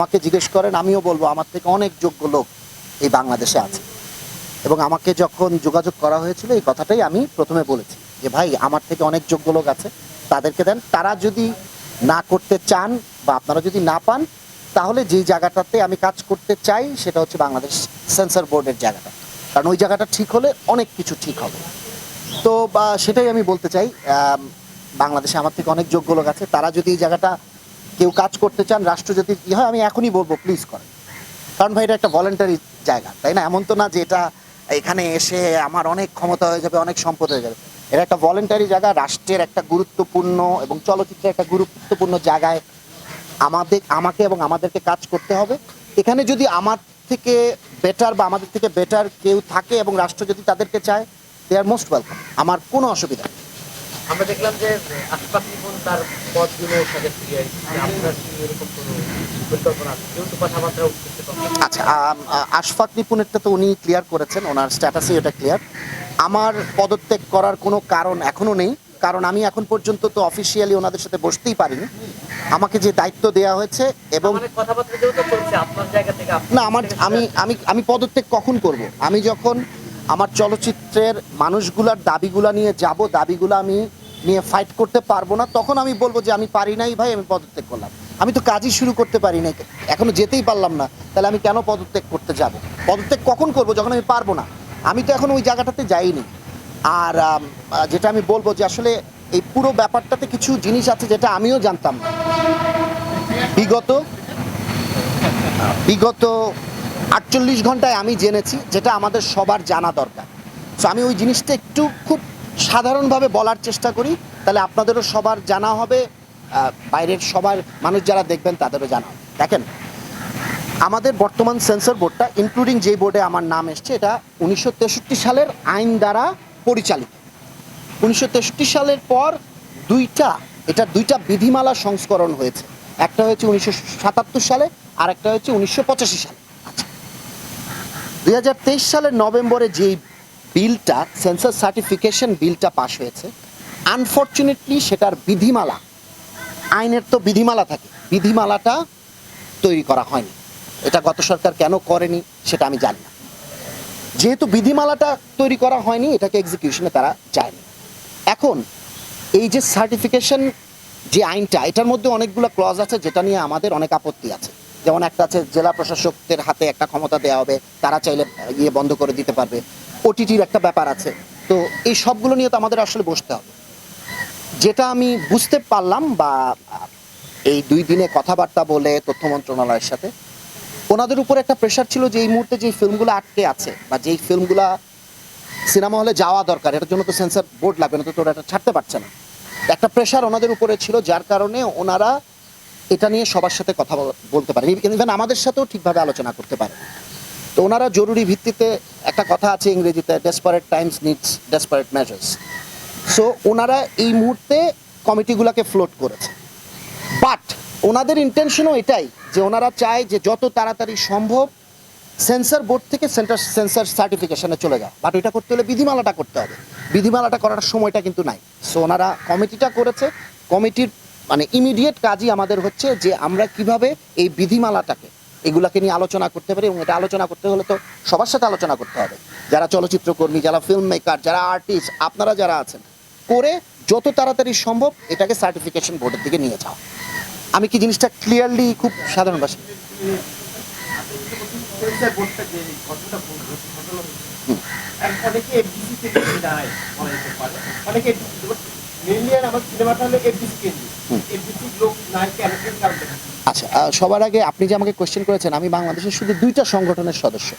আমাকে জিজ্ঞেস করেন, আমিও বলব, আমার থেকে অনেক যোগ্য লোক এই বাংলাদেশে আছে। এবং আমাকে যখন যোগাযোগ করা হয়েছিল, এই কথাটাই আমি প্রথমে বলেছি যে, ভাই, আমার থেকে অনেক যোগ্য লোক আছে, তাদেরকে দেন। তারা যদি না করতে চান বা আপনারা যদি না পান, তাহলে যেই জায়গাটাতে আমি কাজ করতে চাই, সেটা হচ্ছে বাংলাদেশ সেন্সর বোর্ডের জায়গাটা। কারণ ওই জায়গাটা ঠিক হলে অনেক কিছু ঠিক হবে। তো, বা সেটাই আমি বলতে চাই বাংলাদেশে আমার থেকে অনেক যোগ্য লোক আছে। তারা যদি এই জায়গাটা কেউ কাজ করতে চান, রাষ্ট্র যদি ই হয়, আমি এখনই বলব প্লিজ করেন। কারণ ভাই, এটা একটা ভলেন্টারি জায়গা, তাই না? এমন তো না যে এটা এখানে এসে আমার অনেক ক্ষমতা হয়ে যাবে, অনেক সম্পদ হয়ে যাবে। এটা একটা ভলেন্টারি জায়গা, রাষ্ট্রের একটা গুরুত্বপূর্ণ এবং চলচ্চিত্রের একটা গুরুত্বপূর্ণ জায়গায় আমাদের, আমাকে এবং আমাদেরকে কাজ করতে হবে। এখানে যদি আমার থেকে বেটার বা আমাদের থেকে বেটার কেউ থাকে এবং রাষ্ট্র যদি তাদেরকে চায় দে আর মোস্ট ওয়েলকাম আমার কোনো অসুবিধা নেই। আমরা দেখলাম যে আশপাশ নিপুণ তার পদগুলো সাজেস্ট দিয়ে আপনার কি এরকম কোনো পরিকল্পনা আছে? যেহেতু কথাবার্তা উঠতেছে আচ্ছা আশফাক নিপুণেরটা তো উনি ক্লিয়ার করেছেন ওনার স্ট্যাটাসে এটা ক্লিয়ার আমার পদত্যাগ করার কোনো কারণ এখনও নেই কারণ আমি এখন পর্যন্ত তো অফিসিয়ালি ওনাদের সাথে বসতেই পারিনি। আমাকে যে দায়িত্ব দেওয়া হয়েছে এবং মানে না আমার আমি আমি আমি পদত্যাগ কখন করব? আমি যখন আমার চলচ্চিত্রের মানুষগুলার দাবিগুলা নিয়ে যাব দাবিগুলো আমি নিয়ে ফাইট করতে পারব না, তখন আমি বলব যে আমি পারি নাই ভাই, আমি পদত্যাগ করলাম। আমি তো কাজই শুরু করতে পারি নাই, এখনও যেতেই পারলাম না, তাহলে আমি কেন পদত্যাগ করতে যাব? পদত্যাগ কখন করব যখন আমি পারব না? আমি তো এখন ওই জায়গাটাতে যাইনি। আর যেটা আমি বলব যে আসলে এই পুরো ব্যাপারটাতে কিছু জিনিস আছে যেটা আমিও জানতাম না। বিগত বিগত আটচল্লিশ ঘন্টায় আমি জেনেছি যেটা আমাদের সবার জানা দরকার। সো আমি ওই জিনিসটা একটু খুব সাধারণভাবে বলার চেষ্টা করি, তাহলে আপনাদেরও সবার জানা হবে বাইরের সবার মানুষ যারা দেখবেন তাদেরও জানা হবে। দেখেন, আমাদের বর্তমান সেন্সর বোর্ডটা ইনক্লুডিং যে বোর্ডে আমার নাম এসছে, এটা উনিশশো তেষট্টি সালের আইন দ্বারা পরিচালিত। উনিশশো তেষট্টি সালের পর দুইটা, এটা দুইটা বিধিমালা সংস্করণ হয়েছে। একটা হয়েছে উনিশশো সাতাত্তর সালে আর একটা হচ্ছে উনিশশো সালে। দুই সালের নভেম্বরে যেই বিলটা, সেন্সার সার্টিফিকেশন বিলটা পাশ হয়েছে। আনফর্চুনেটলি সেটার বিধিমালা, আইনের তো বিধিমালা থাকে। বিধিমালাটা তৈরি করা হয়নি। এটা গত সরকার কেন করেনি, সেটা আমি জানি না। যেহেতু বিধিমালাটা তৈরি করা হয়নি, এটাকে এক্সিকিউশনে তারা যায়নি এখন, এই যে সার্টিফিকেশন যে আইনটা, এটার মধ্যে অনেকগুলো ক্লজ আছে, যেটা নিয়ে আমাদের অনেক আপত্তি আছে। যেমন একটা আছে, জেলা প্রশাসকদের হাতে একটা ক্ষমতা দেওয়া হবে, তারা চাইলে ইয়ে বন্ধ করে দিতে পারবে। ওটিটির একটা ব্যাপার আছে। তো এই সবগুলো নিয়ে তো আমাদের আসলে বসতে হবে। যেটা আমি বুঝতে পারলাম বা এই দুই দিনে কথাবার্তা বলে তথ্য মন্ত্রণালয়ের সাথে, ওনাদের উপর একটা প্রেশার ছিল যে এই মুহূর্তে যেই ফিল্মগুলো আটকে আছে বা যেই ফিল্মগুলো সিনেমা হলে যাওয়া দরকার, এটার জন্য তো সেন্সার বোর্ড লাগবে, না তো তোরা এটা ছাড়তে পারছে না। একটা প্রেশার ওনাদের উপরে ছিল, যার কারণে ওনারা এটা নিয়ে সবার সাথে কথা বল- বলতে পারেন। ইভেন আমাদের সাথেও ঠিকভাবে আলোচনা করতে পারে তো ওনারা জরুরি ভিত্তিতে একটা কথা আছে ইংরেজিতে desperate times needs desperate measures so ওনারা এই মুহূর্তে কমিটিগুলোকে ফ্লোট করেছে। বাট ওনাদের ইন্টেনশনও এটাই যে ওনারা চায় যে যত তাড়াতাড়ি সম্ভব সেন্সর বোর্ড থেকে সেন্টার সেন্সর সার্টিফিকেশনে চলে যাও বাট ওইটা করতে হলে বিধিমালাটা করতে হবে। বিধিমালাটা করার সময়টা কিন্তু নাই। সো ওনারা কমিটিটা করেছে। কমিটির মানে ইমিডিয়েট কাজই আমাদের হচ্ছে যে আমরা কীভাবে এই বিধিমালাটাকে এগুলাকে নিয়ে আলোচনা করতে পারি এবং এটা আলোচনা করতে হলে তো সবার সাথে আলোচনা করতে হবে। যারা চলচ্চিত্রকর্মী যারা ফিল্ম মেকার যারা আর্টিস্ট আপনারা যারা আছেন করে যত তাড়াতাড়ি সম্ভব এটাকে সার্টিফিকেশন বোর্ডের দিকে নিয়ে যাও। আমি কি জিনিসটা ক্লিয়ারলি খুব সাধারণ এক- অনেকে আমার সিনেমাটা হলো এফডিসি কেন্দ্রিক এফডিসি লোক আচ্ছা সবার আগে আপনি যে আমাকে কোয়েশ্চেন করেছেন, আমি বাংলাদেশের শুধু দুইটা সংগঠনের সদস্য।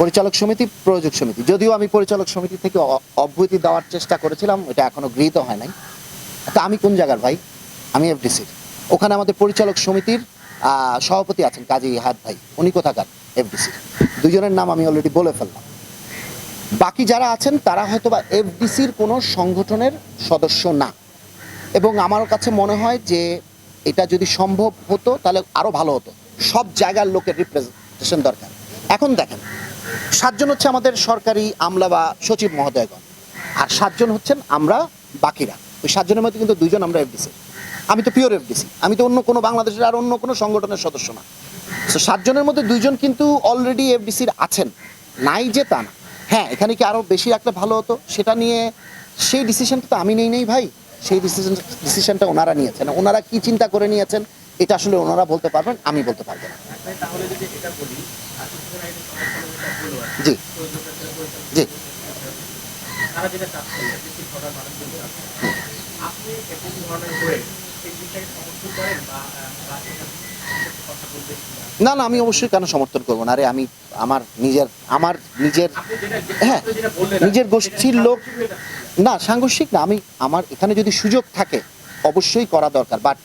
পরিচালক সমিতি, প্রযোজক সমিতি। যদিও আমি পরিচালক সমিতি থেকে অব্যাহতি দেওয়ার চেষ্টা করেছিলাম, এটা এখনও গৃহীত হয় নাই। তা আমি কোন জায়গার ভাই? আমি এফডিসির ওখানে আমাদের পরিচালক সমিতির সভাপতি আছেন কাজী হাত ভাই। উনি কোথাকার? এফডিসি দুজনের নাম আমি অলরেডি বলে ফেললাম। বাকি যারা আছেন, তারা হয়তো বা এফডিসির কোনো সংগঠনের সদস্য না। এবং আমার কাছে মনে হয় যে এটা যদি সম্ভব হতো, তাহলে আরও ভালো হতো। সব জায়গার লোকের রিপ্রেজেন্টেশন দরকার। এখন দেখেন, সাতজন হচ্ছে আমাদের সরকারি আমলা বা সচিব মহোদয়গণ, আর সাতজন হচ্ছেন আমরা বাকিরা। ওই সাতজনের মধ্যে কিন্তু দুইজন আমরা এফডিসি আমি তো পিওর এফডিসি আমি তো অন্য কোনো বাংলাদেশের আর অন্য কোনো সংগঠনের সদস্য না। তো সাতজনের মধ্যে দুইজন কিন্তু অলরেডি এফডিসির আছেন। নাই যে তা না। হ্যাঁ এখানে কি আরও বেশি রাখলে ভালো হতো? সেটা নিয়ে সেই ডিসিশনটা তো আমি নেই নেই ভাই। সেই ডিসিশন ডিসিশনটা ওনারা নিয়েছেন। ওনারা কি চিন্তা করে নিয়েছেন, এটা আসলে ওনারা বলতে পারবেন, আমি বলতে পারব না। জি। জি। আপনি না না আমি অবশ্যই কেন সমর্থন করব না? আরে আমি আমার নিজের আমার নিজের হ্যাঁ, নিজের গোষ্ঠীর লোক। না সাংঘর্ষিক না আমি আমার এখানে যদি সুযোগ থাকে অবশ্যই করা দরকার। বাট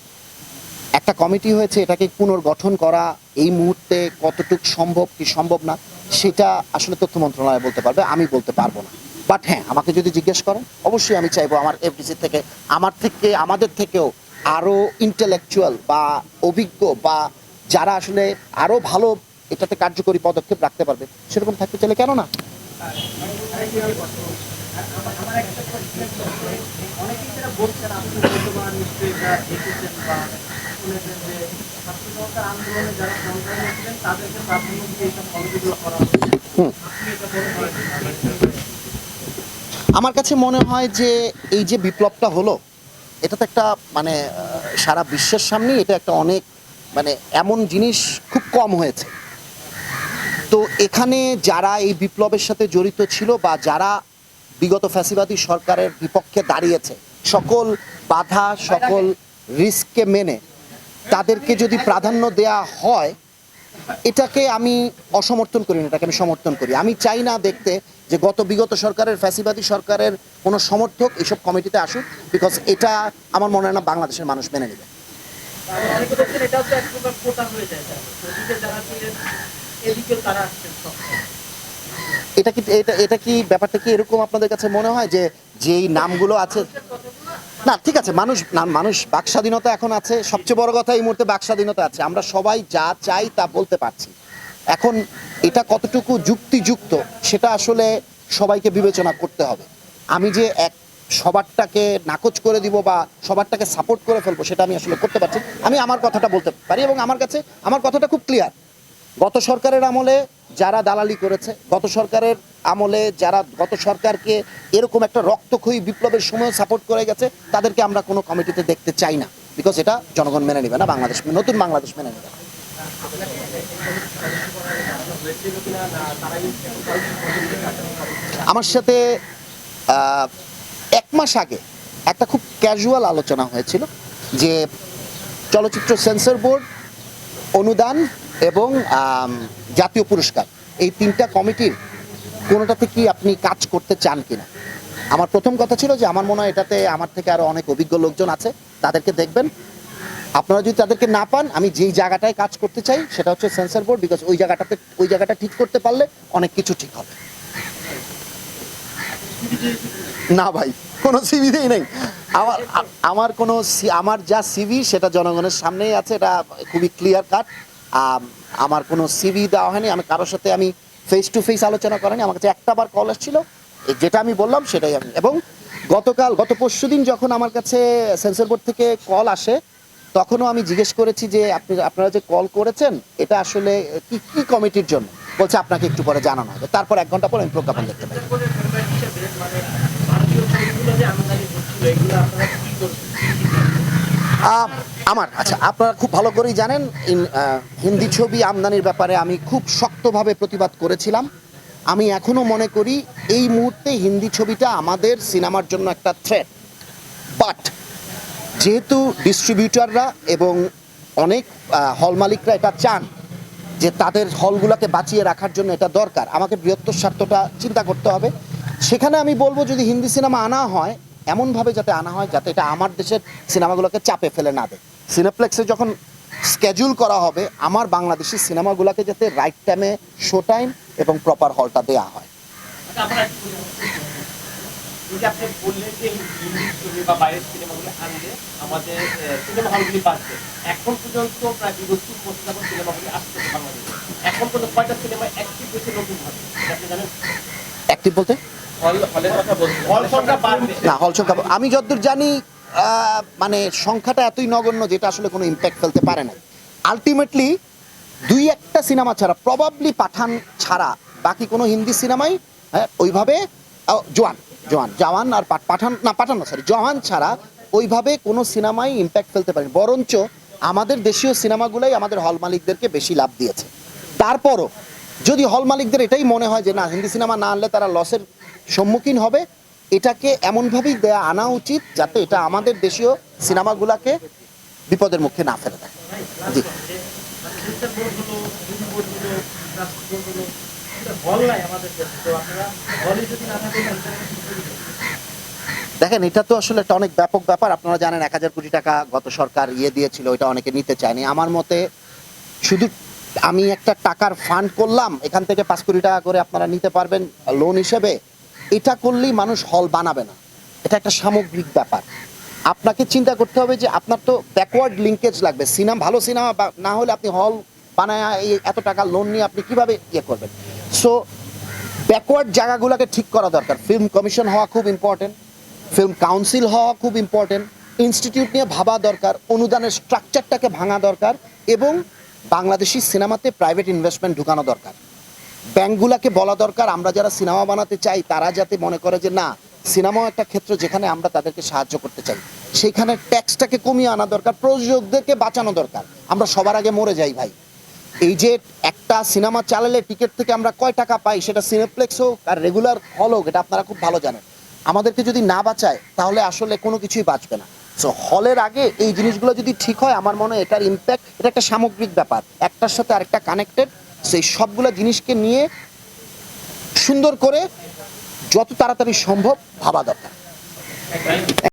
একটা কমিটি হয়েছে এটাকে পুনর্গঠন করা এই মুহূর্তে কতটুক সম্ভব কি সম্ভব না সেটা আসলে তথ্য মন্ত্রণালয় বলতে পারবে আমি বলতে পারব না। বাট হ্যাঁ আমাকে যদি জিজ্ঞেস করেন অবশ্যই আমি চাইব আমার এফডিসি থেকে আমার থেকে আমাদের থেকেও আরও ইন্টেলেকচুয়াল বা অভিজ্ঞ বা যারা আসলে আরও ভালো এটাতে কার্যকরী পদক্ষেপ রাখতে পারবে, সেরকম থাকতে চাইলে কেন না? আমার কাছে মনে হয় যে এই যে বিপ্লবটা হলো এটা তো একটা মানে সারা বিশ্বের সামনে এটা একটা অনেক মানে এমন জিনিস খুব কম হয়েছে। তো এখানে যারা এই বিপ্লবের সাথে জড়িত ছিল বা যারা বিগত ফ্যাসিবাদী সরকারের বিপক্ষে দাঁড়িয়েছে, সকল বাধা, সকল রিস্ককে মেনে তাদেরকে যদি প্রাধান্য দেয়া হয়, এটাকে আমি অসমর্থন করি না, এটাকে আমি সমর্থন করি। আমি চাই না দেখতে যে গত বিগত সরকারের, ফ্যাসিবাদী সরকারের কোনো সমর্থক এসব কমিটিতে আসুক বিকজ এটা আমার মনে হয় না বাংলাদেশের মানুষ মেনে নেবে। এটা কি, এটা এটা কি, ব্যাপারটা কি এরকম আপনাদের কাছে মনে হয় যে যেই নামগুলো আছে? না, ঠিক আছে, মানুষ মানুষ বাক স্বাধীনতা এখন আছে। সবচেয়ে বড় কথা এই মুহূর্তে বাক স্বাধীনতা আছে। আমরা সবাই যা চাই তা বলতে পারছি। এখন এটা কতটুকু যুক্তিযুক্ত, সেটা আসলে সবাইকে বিবেচনা করতে হবে। আমি যে এক সবারটাকে নাকচ করে দিব বা সবারটাকে সাপোর্ট করে ফেলব, সেটা আমি আসলে করতে পারছি আমি আমার কথাটা বলতে পারি এবং আমার কাছে, আমার কথাটা খুব ক্লিয়ার গত সরকারের আমলে যারা দালালি করেছে, গত সরকারের আমলে যারা, গত সরকারকে এরকম একটা রক্তক্ষয়ী বিপ্লবের সময় সাপোর্ট করে গেছে, তাদেরকে আমরা কোনো কমিটিতে দেখতে চাই না। বিকজ এটা জনগণ মেনে নেবে না, বাংলাদেশ, নতুন বাংলাদেশ মেনে নেবে না। আমার সাথে এক মাস আগে একটা খুব ক্যাজুয়াল আলোচনা হয়েছিল যে চলচ্চিত্র সেন্সর বোর্ড অনুদান এবং জাতীয় পুরস্কার, এই তিনটা কমিটির কোনোটাতে কি আপনি কাজ করতে চান কিনা? আমার প্রথম কথা ছিল যে আমার মনে হয় এটাতে আমার থেকে আরও অনেক অভিজ্ঞ লোকজন আছে, তাদেরকে দেখবেন। আপনারা যদি তাদেরকে না পান, আমি যেই জায়গাটায় কাজ করতে চাই, সেটা হচ্ছে সেন্সর বোর্ড বিকজ ওই জায়গাটাতে, ওই জায়গাটা ঠিক করতে পারলে অনেক কিছু ঠিক হবে। না ভাই, কোনো সিভিতেই নেই। আমার আমার কোনো আমার যা সিভি সেটা জনগণের সামনেই আছে, এটা খুবই ক্লিয়ার কাট আমার কোনো সিভি দেওয়া হয়নি, আমি কারোর সাথে আমি ফেস টু ফেস আলোচনা করেনি আমার কাছে একটা বার কল এসেছিল যেটা আমি বললাম, সেটাই আমি। এবং গতকাল, গত পরশু দিন যখন আমার কাছে সেন্সর বোর্ড থেকে কল আসে তখনও আমি জিজ্ঞেস করেছি যে আপনি, আপনারা যে কল করেছেন, এটা আসলে কি কি কমিটির জন্য? বলছে, আপনাকে একটু পরে জানানো হবে। তারপর এক ঘণ্টা পর আমি প্রজ্ঞাপন দেখতে পাই। আমার আচ্ছা আপনারা খুব ভালো করেই জানেন হিন্দি ছবি আমদানির ব্যাপারে আমি খুব শক্তভাবে প্রতিবাদ করেছিলাম। আমি এখনও মনে করি, এই মুহূর্তে হিন্দি ছবিটা আমাদের সিনেমার জন্য একটা থ্রেট বাট যেহেতু ডিস্ট্রিবিউটাররা এবং অনেক হল মালিকরা এটা চান যে তাদের হলগুলোকে বাঁচিয়ে রাখার জন্য এটা দরকার, আমাকে বৃহত্তর স্বার্থটা চিন্তা করতে হবে। সেখানে আমি বলব যদি হিন্দি সিনেমা আনা হয়, এমনভাবে যাতে আনা হয় যাতে এটা আমার দেশের সিনেমাগুলোকে চাপে ফেলে না দেয়। সিনেপ্লেক্সে যখন স্কেজুল করা হবে, আমার বাংলাদেশি সিনেমাগুলোকে যাতে রাইট টাইমে শো টাইম এবং প্রপার হলটা দেওয়া হয় আচ্ছা, আমরা একটু বলি। এই যে আপনি বললেন যে হিন্দি ছবি বা বাইরের সিনেমাগুলো আনলে আমাদের সিনেমা হলগুলি বাড়ছে। এখন পর্যন্ত প্রায় বিগত বছর যাবত সিনেমাগুলি আসতেছে বাংলাদেশে। এখন পর্যন্ত কয়টা সিনেমা অ্যাক্টিভ হয়েছে নতুন ভাবে? আপনি জানেন? অ্যাক্টিভ বলতে? হল হলের কথা বলছি। হল সংখ্যা বাড়বে না হল সংখ্যা আমি যতদূর জানি মানে সংখ্যাটা এতই নগণ্য যেটা আসলে কোনো ইম্প্যাক্ট ফেলতে পারে না। আলটিমেটলি দুই একটা সিনেমা ছাড়া প্রবাবলি পাঠান ছাড়া বাকি কোনো হিন্দি সিনেমাই হ্যাঁ, ওইভাবে জোয়ান। জোয়ান জওয়ান আর পাঠ- পাঠান না পাঠান না সরি জওয়ান ছাড়া ওইভাবে কোনো সিনেমাই ইম্প্যাক্ট ফেলতে পারেনি। বরঞ্চ আমাদের দেশীয় সিনেমাগুলোই আমাদের হল মালিকদেরকে বেশি লাভ দিয়েছে। তারপরও যদি হল মালিকদের এটাই মনে হয় যে, না, হিন্দি সিনেমা না আনলে তারা লসের সম্মুখীন হবে, এটাকে এমনভাবেই দেয়া আনা উচিত যাতে এটা আমাদের দেশীয় সিনেমাগুলোকে বিপদের মুখে না ফেলে দেয়। জি। দেখেন, এটা তো আসলে একটা অনেক ব্যাপক ব্যাপার। আপনারা জানেন, এক হাজার কোটি টাকা গত সরকার ইয়ে দিয়েছিল, এটা অনেকে নিতে চায়নি। আমার মতে শুধু আমি একটা টাকার ফান্ড করলাম, এখান থেকে পাঁচ কোটি টাকা করে আপনারা নিতে পারবেন লোন হিসেবে। এটা করলেই মানুষ হল বানাবে না। এটা একটা সামগ্রিক ব্যাপার। আপনাকে চিন্তা করতে হবে যে আপনার তো ব্যাকওয়ার্ড লিঙ্কেজ লাগবে। সিনেমা, ভালো সিনেমা না হলে আপনি হল বানায় এত টাকা লোন নিয়ে আপনি কীভাবে ইয়ে করবেন? সো ব্যাকওয়ার্ড জায়গাগুলোকে ঠিক করা দরকার। ফিল্ম কমিশন হওয়া খুব ইম্পর্টেন্ট ফিল্ম কাউন্সিল হওয়া খুব ইম্পর্টেন্ট ইনস্টিটিউট নিয়ে ভাবা দরকার, অনুদানের স্ট্রাকচারটাকে ভাঙা দরকার এবং বাংলাদেশি সিনেমাতে প্রাইভেট ইনভেস্টমেন্ট ঢুকানো দরকার। ব্যাংকগুলোকে বলা দরকার, আমরা যারা সিনেমা বানাতে চাই, তারা যাতে মনে করে যে, না, সিনেমাও একটা ক্ষেত্র যেখানে আমরা তাদেরকে সাহায্য করতে চাই। সেখানে ট্যাক্সটাকে কমিয়ে আনা দরকার, প্রযোজকদেরকে বাঁচানো দরকার। আমরা সবার আগে মরে যাই, ভাই। এই যে একটা সিনেমা চালালে টিকিট থেকে আমরা কয় টাকা পাই, সেটা সিনেপ্লেক্স হোক আর রেগুলার হল হোক, এটা আপনারা খুব ভালো জানেন। আমাদেরকে যদি না বাঁচায়, তাহলে আসলে কোনো কিছুই বাঁচবে না। সো হলের আগে এই জিনিসগুলো যদি ঠিক হয়, আমার মনে হয় এটার ইম্প্যাক্ট এটা একটা সামগ্রিক ব্যাপার। একটার সাথে আরেকটা কানেক্টেড সেই সবগুলো জিনিসকে নিয়ে সুন্দর করে যত তাড়াতাড়ি সম্ভব ভাবা দরকার।